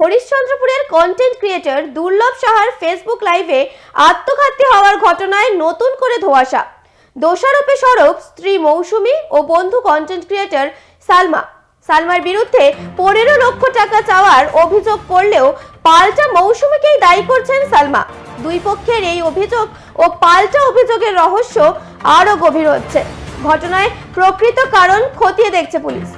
হরিশ্চন্দ্রপুরের content creator দুর্লভ সাহার Facebook লাইভে আত্মঘাতী হওয়ার ঘটনায় নতুন করে ধোঁয়াশা। দোষারোপে সরব স্ত্রী মৌসুমী ও বন্ধু কন্টেন্ট ক্রিয়েটর সালমা। সালমার বিরুদ্ধে পনেরো লক্ষ টাকা চাওয়ার অভিযোগ করলেও পাল্টা মৌসুমীকেই দায়ী করছেন সালমা। দুই পক্ষের এই অভিযোগ ও পাল্টা অভিযোগের রহস্য আরও গভীর হচ্ছে। ঘটনায় প্রকৃত কারণ খতিয়ে দেখছে পুলিশ।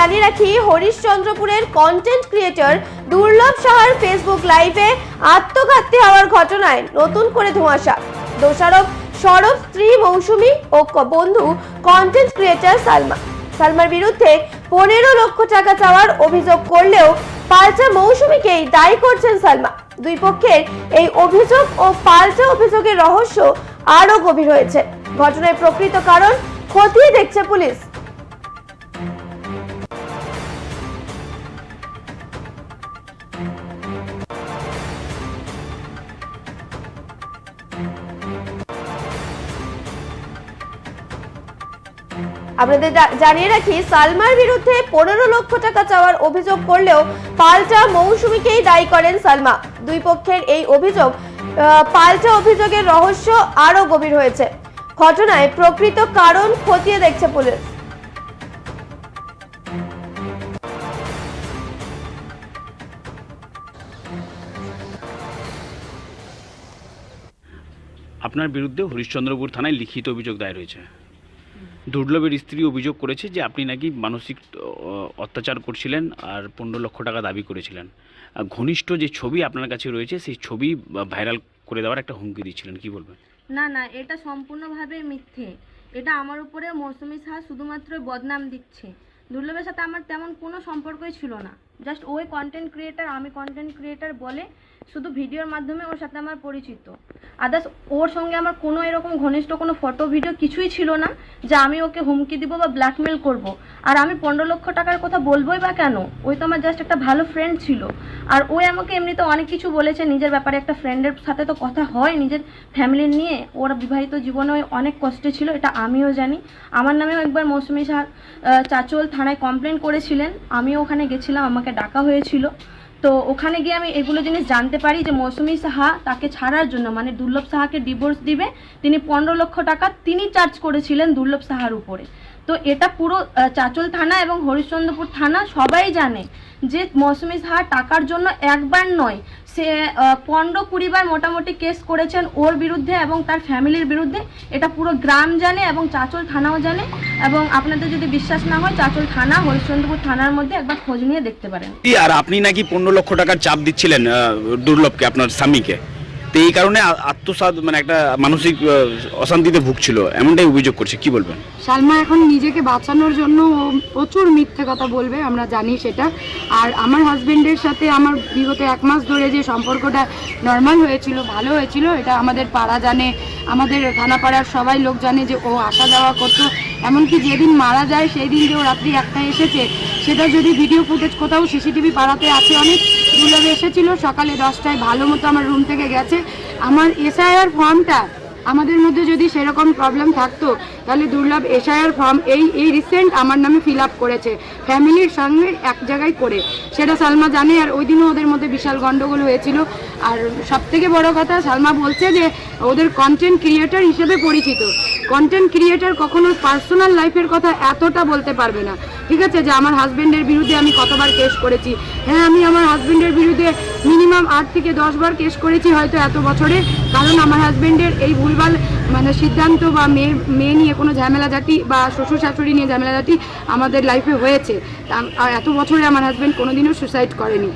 জানিয়ে রাখি, হরিশ্চন্দ্রপুরের কন্টেন্ট ক্রিয়েটর দুর্লভ সাহার ফেসবুক লাইভে আত্মঘাতী হওয়ার ঘটনায় নতুন করে ধোঁয়াশা। দোষারোপ, সরব স্ত্রী মৌসুমী ও বন্ধু কন্টেন্ট ক্রিয়েটর সালমা। সালমার বিরুদ্ধে পনেরো লক্ষ টাকা চাওয়ার অভিযোগ করলেও পাল্টা মৌসুমিকেই দায়ী করছেন সালমা। দুই পক্ষের এই অভিযোগ ও পাল্টা অভিযোগের রহস্য আরও গভীর হয়েছে। ঘটনার প্রকৃত কারণ খতিয়ে দেখছে পুলিশ। আপনাদের জানিয়ে রাখি, সালমার বিরুদ্ধে পনেরো লক্ষ টাকা চাওয়ার অভিযোগ করলেও পাল্টা মৌসুমীকেই দায়ী করেন সালমা। দুই পক্ষের এই অভিযোগ পাল্টা অভিযোগের রহস্য আরও গভীর হয়েছে। ঘটনায় প্রকৃত কারণ খতিয়ে দেখছে পুলিশ। আপনার বিরুদ্ধে হরিশ্চন্দ্রপুর থানায় লিখিত অভিযোগ দায়ের হয়েছে। দুর্লভের স্ত্রী অভিযোগ করেছে যে আপনি নাকি মানসিক অত্যাচার করছিলেন আর পনেরো লক্ষ টাকা দাবি করেছিলেন। ঘনিষ্ঠ যে ছবি আপনার কাছে রয়েছে, সেই ছবি ভাইরাল করে দেওয়ার একটা হুমকি দিচ্ছিলেন, কি বলবেন? না না, এটা সম্পূর্ণভাবে মিথ্যে। এটা আমার উপরে মৌসুমি সাহা শুধুমাত্র বদনাম দিচ্ছে। দুর্লভের সাথে আমার তেমন কোনো সম্পর্কই ছিল না। জাস্ট ওই কন্টেন্ট ক্রিয়েটার আমি কন্টেন্ট ক্রিয়েটার বলে শুধু ভিডিওর মাধ্যমে ওর সাথে আমার পরিচিত। আদার্স ওর সঙ্গে আমার কোনো এরকম ঘনিষ্ঠ কোনো ফটো ভিডিও কিছুই ছিল না, যে আমি ওকে হুমকি দিব বা ব্ল্যাকমেল করব। আর আমি পনেরো লক্ষ টাকার কথা বলবোই বা কেন? ওই তো আমার জাস্ট একটা ভালো ফ্রেন্ড ছিল। আর ওই আমাকে এমনিতে অনেক কিছু বলেছে, নিজের ব্যাপারে একটা ফ্রেন্ডের সাথে তো কথা হয়, নিজের ফ্যামিলি নিয়ে। ওর বিবাহিত জীবনে অনেক কষ্টে ছিল, এটা আমিও জানি। আমার নামেও একবার মৌসুমি সাহা চাচল থানায় কমপ্লেন করেছিলেন। আমিও ওখানে গেছিলাম, আমাকে ডাকা হয়েছিল। তো ওখানে গিয়ে আমি এগুলো জিনিস জানতে পারি যে মৌসুমি সাহা তাকে ছাড়ার জন্য মানে দুর্লভ সাহাকে ডিভোর্স দিবে, তিনি পনেরো লক্ষ টাকা তিনি চার্জ করেছিলেন দুর্লভ সাহার উপরে। তো এটা পুরো চাচল থানা এবং হরিশ্চন্দ্রপুর থানা সবাই জানে যে মৌসুমি সাহা টাকার জন্য একবার নয় সে পনেরো কুড়িবার মোটামুটি কেস করেছেন ওর বিরুদ্ধে এবং তার ফ্যামিলির বিরুদ্ধে। এটা পুরো গ্রাম জানে এবং চাচল থানাও জানে। এবং আপনাদের যদি বিশ্বাস না হয়, চাচল থানা, হরিশ্চন্দ্রপুর থানার মধ্যে একবার খোঁজ নিয়ে দেখতে পারেন। আর আপনি নাকি পনেরো লক্ষ টাকার চাপ দিচ্ছিলেন দুর্লভকে, আপনার স্বামীকে? তো এই কারণে আ- আত্মসাৎ মানে একটা মানসিক অশান্তিতে ভুগছিল। এমনটাই অভিযোগ করছে। কি বলবেন? সালমা, এখন নিজেকে বাঁচানোর জন্য ও প্রচুর মিথ্যে কথা বলবে, আমরা জানি সেটা। আর আমার হাজবেন্ডের সাথে আমার বিগত এক মাস ধরে যে সম্পর্কটা নর্মাল হয়েছিল, ভালো হয়েছিল, এটা আমাদের পাড়া জানে। আমাদের থানা পাড়ার সবাই লোক জানে যে ও আসা যাওয়া করতো। এমনকি যেদিন মারা যায় সেই দিন যে ও রাত্রি একটা এসেছে, সেটা যদি ভিডিও ফুটেজ কোথাও সিসিটিভি পাড়াতে আছে অনেক দুর্লভ এসেছিল সকালে দশটায় ভালো মতো আমার রুম থেকে গেছে। আমার এসআইআর ফর্মটা আমাদের মধ্যে যদি সেরকম প্রবলেম থাকতো, তাহলে দুর্লভ এসআইআর ফর্ম এই এই রিসেন্ট আমার নামে ফিল আপ করেছে। ফ্যামিলির সঙ্গে এক জায়গায় করে। সেটা সালমা জানে, আর ওই দিনও ওদের মধ্যে বিশাল গন্ডগোল হয়েছিল। আর সব থেকে বড় কথা, সালমা বলছে যে, ওদের কন্টেন্ট ক্রিয়েটার হিসেবে পরিচিত। কন্টেন্ট ক্রিয়েটার কখনো পার্সোনাল লাইফের কথা এতটা বলতে পারবে না। ঠিক আছে যে, আমার হাজবেন্ডের বিরুদ্ধে আমি কতবার কেস করেছি। হ্যাঁ আমি আমার হাজবেন্ডের বিরুদ্ধে মিনিমাম আট থেকে দশ বার কেস করেছি হয়তো এত বছরে। কারণ আমার হাজব্যান্ডের এই ভুলভাল মানে সিদ্ধান্ত বা মেয়ে মেয়ে নিয়ে কোনো ঝামেলা জাতি বা শ্বশুর শাশুড়ি নিয়ে ঝামেলা জাতি আমাদের লাইফে হয়েছে। আর এত বছরে আমার হাজব্যান্ড কোনোদিনও সুসাইড করেনি।